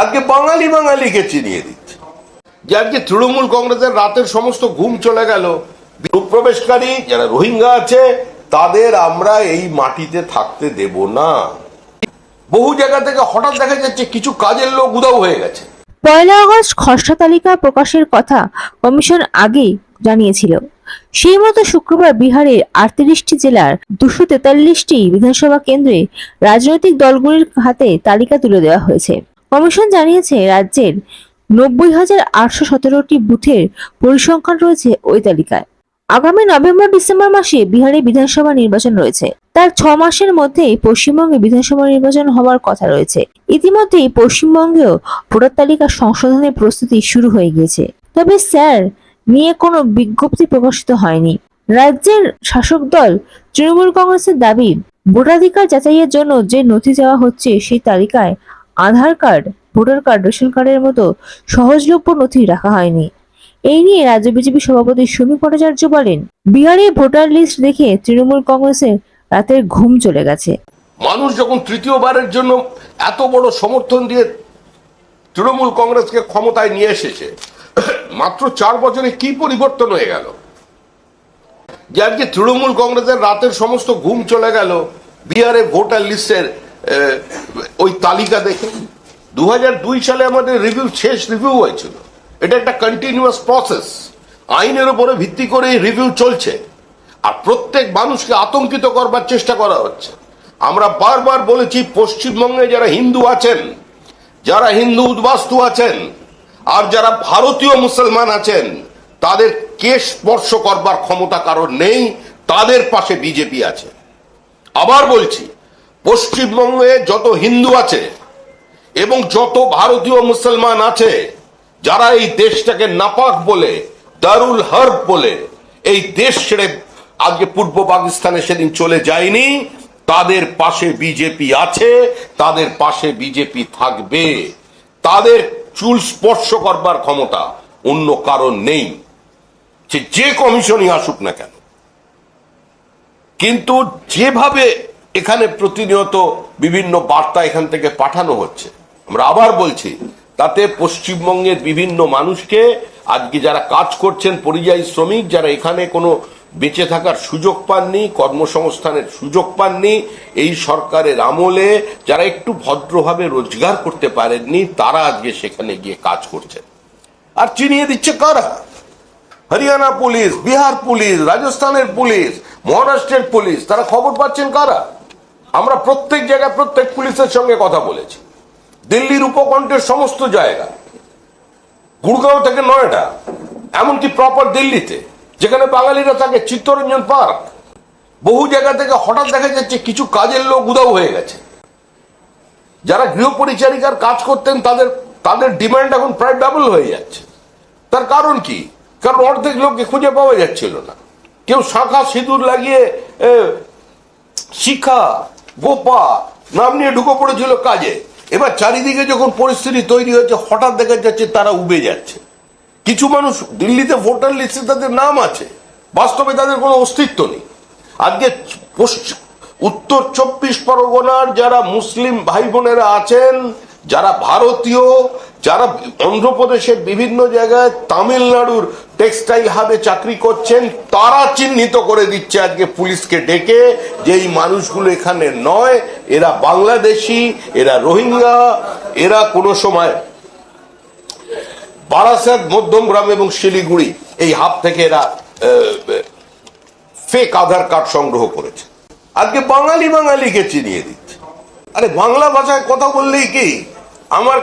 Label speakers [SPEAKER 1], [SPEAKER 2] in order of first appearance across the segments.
[SPEAKER 1] আজকে বাঙালি বাঙালিকে চিনিয়ে দিচ্ছে। যে আজকে তৃণমূল কংগ্রেসের রাতের সমস্ত ঘুম চলে গেল। প্রবেশকারী, যারা রোহিঙ্গা আছে, তাদের আমরা এই মাটিতে থাকতে দেব না। বহু জায়গা থেকে হঠাৎ দেখা যাচ্ছে কিছু কাজের লোক উদাও হয়ে গেছে।
[SPEAKER 2] পয়লা আগস্ট খসড়া তালিকা প্রকাশের কথা কমিশন আগেই জানিয়েছিল। সেই মতো শুক্রবার বিহারের আটত্রিশটি জেলার দুশো তেতাল্লিশটি বিধানসভা কেন্দ্রে রাজনৈতিক দলগুলির হাতে তালিকা তুলে দেওয়া হয়েছে। কমিশন জানিয়েছে, রাজ্যের নব্বই হাজার আটশো সতেরোটি বুথের পরিসংখ্যান রয়েছে ওই তালিকায়। আগামী নভেম্বর ডিসেম্বর মাসে বিহারে বিধানসভা নির্বাচন রয়েছে। তার ছ মাসের মধ্যেই পশ্চিমবঙ্গে বিধানসভা নির্বাচন হওয়ার কথা রয়েছে। ইতিমধ্যেই পশ্চিমবঙ্গেও ভোটার তালিকা সংশোধনের প্রস্তুতি শুরু হয়ে গিয়েছে। তবে স্যার, নিয়ে কোনো বিজ্ঞপ্তি প্রকাশিত হয়নি। রাজ্যের শাসক দল তৃণমূল কংগ্রেসের দাবি, ভোটাধিকার যাচাইয়ের জন্য যে নথি দেওয়া হচ্ছে সেই তালিকায় Aadhaar card, voter card, ration কার্ডের মতো সহজলভ্য নথি রাখা হয়নি। এই নিয়ে রাজ্য বিজেপি সভাপতি সুমি ভট্টাচার্য বলেন, বিহারে ভোটার লিস্ট দেখে তৃণমূল কংগ্রেসের রাতের ঘুম চলে গেছে।
[SPEAKER 1] মানুষ যখন তৃতীয়বারের জন্য এত বড় সমর্থন দিয়ে তৃণমূল কংগ্রেসকে ক্ষমতায় নিয়ে এসেছে, মাত্র চার বছরে কি পরিবর্তন হয়ে গেল? যে আজকে তৃণমূল কংগ্রেসের রাতের সমস্ত ঘুম চলে গেল, বিহারে ভোটার লিস্টের ওই তালিকা দেখে দু সালে আমাদের রিভিউ শেষ রিভিউ হয়েছিল। এটা একটা কন্টিনিউয়াস প্রসেস আইনের উপরে ভিত্তি করে রিভিউ চলছে। আর প্রত্যেক মানুষকে আতঙ্কিত করবার চেষ্টা করা হচ্ছে। আমরা বারবার বলেছি, পশ্চিমবঙ্গে যারা হিন্দু আছেন, যারা হিন্দু উদ্বাস্তু আছেন, আর যারা ভারতীয় মুসলমান আছেন, তাদের কে স্পর্শ করবার ক্ষমতা কারণ নেই, তাদের পাশে বিজেপি আছে। আবার বলছি পশ্চিমবঙ্গে যত হিন্দু আছে এবং যত ভারতীয় মুসলমান আছে, যারা এই দেশটাকে নাপাক বলে, দারুল হর্ব বলে, এই দেশ ছেড়ে আজকে পূর্ব পাকিস্তানে সেদিন চলে যায়নি, তাদের পাশে বিজেপি আছে, তাদের পাশে বিজেপি থাকবে। তাদের চুল স্পর্শ করবার ক্ষমতা অন্য কারণ নেই। সে যে কমিশনই আসুক না কেন, কিন্তু যেভাবে এখানে প্রতিনিয়ত বিভিন্ন বার্তা এখান থেকে পাঠানো হচ্ছে। আমরা আবার বলছি, তাতে পশ্চিমবঙ্গের বিভিন্ন মানুষকে, আজকে যারা কাজ করছেন, পরিযায়ী শ্রমিক, যারা এখানে কোনো বেঁচে থাকার সুযোগ পাননি, কর্মসংস্থানের সুযোগ পাননি, এই সরকারের আমলে যারা একটু ভদ্রভাবে রোজগার করতে পারেননি, তারা আজকে সেখানে গিয়ে কাজ করছেন। আর চিনিয়ে দিচ্ছে কারা? হরিয়ানা পুলিশ, বিহার পুলিশ, রাজস্থানের পুলিশ, মহারাষ্ট্রের পুলিশ, তারা খবর পাচ্ছেন কারা? আমরা প্রত্যেক জায়গায় প্রত্যেক পুলিশের সঙ্গে কথা বলেছি। দিল্লির উপকণ্ঠের সমস্ত জায়গা, গুড়গাঁও থেকে নয়ডা, এমনকি প্রপার দিল্লিতে, যেখানে বাঙালিরা থাকে চিত্তরঞ্জন পার্ক, বহু জায়গা থেকে হঠাৎ দেখা যাচ্ছে কিছু কাজের লোক উদাও হয়ে গেছে। যারা গৃহ পরিচারিকার কাজ করতেন, তাদের তাদের ডিমান্ড এখন প্রায় ডাবল হয়ে যাচ্ছে। তার কারণ কি? কারণ অর্ধেক লোককে খুঁজে পাওয়া যাচ্ছিল না। কেউ শাখা সিঁদুর লাগিয়ে শিখা গোপা নাম নিয়ে ঢুকে পড়েছিল কাজে। এবার চারিদিকে যখন পরিস্থিতি তৈরি হয়েছে, হঠাৎ দেখা যাচ্ছে তারা উবে যাচ্ছে। কিছু মানুষ দিল্লিতে ভোটার লিস্টে তাদের নাম আছে। বাস্তবে তাদের কোনো অস্তিত্ব নেই। আজকে পশ্চিম উত্তর চব্বিশ পরগনার যারা মুসলিম ভাই বোনেরা আছেন, যারা ভারতীয় যারা অন্ধ্রপ্রদেশের বিভিন্ন জায়গায় তামিলনাড়ুর টেক্সটাইল হাবে চাকরি করছেন, তারা চিহ্নিত করে দিচ্ছে আজকে পুলিশকে ডেকে যে এই মানুষগুলো এখানে নয়, এরা বাংলাদেশি, এরা রোহিঙ্গা, এরা কোনো সময় বারাসাত, মধ্যমগ্রাম এবং শিলিগুড়ি এই হাব থেকে এরা ফেক আধার কার্ড সংগ্রহ করেছে। আজকে বাঙালি বাঙালিকে চিনিয়ে দিচ্ছে। আরে বাংলা ভাষায় কথা বললেই কি? আমার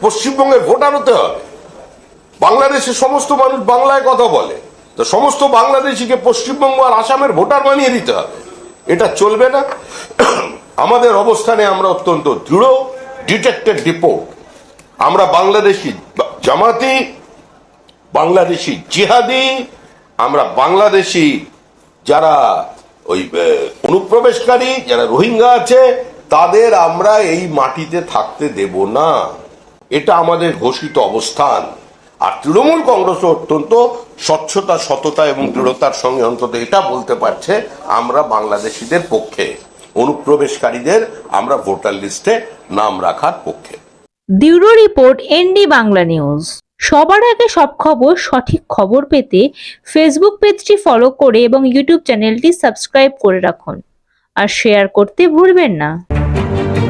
[SPEAKER 1] পশ্চিমবঙ্গের ভোটার হতে হবে। বাংলাদেশের সমস্ত মানুষ বাংলায় কথা বলে। তো সমস্ত বাংলাদেশিকে পশ্চিমবঙ্গ আর আসামের ভোটার বানিয়ে দিতে হবে। এটা চলবে না। আমাদের অবস্থানে আমরা অত্যন্ত দৃঢ় ডিটেক্টেড রিপোর্ট আমরা বাংলাদেশি জামাতি, বাংলাদেশি জিহাদি, আমরা বাংলাদেশি যারা ওই অনুপ্রবেশকারী, যারা রোহিঙ্গা আছে তাদের আমরা এই মাটিতে থাকতে দেব না। এটা আমাদের ঘোষিত অবস্থান। আর তৃণমূল কংগ্রেস অত্যন্ত স্বচ্ছতা, সততা এবং দৃঢ়তার সঙ্গে অন্তত এটা বলতে পারছে, আমরা বাংলাদেশিদের পক্ষে, অনুপ্রবেশকারীদের আমরা ভোটার লিস্টে নাম রাখার পক্ষে।
[SPEAKER 2] Bureau report ND Bangla news. সবার আগে সব খবর, সঠিক খবর পেতে ফেসবুক পেজটি ফলো করে এবং ইউটিউব চ্যানেলটি সাবস্ক্রাইব করে রাখুন। আর শেয়ার করতে ভুলবেন না। Thank you.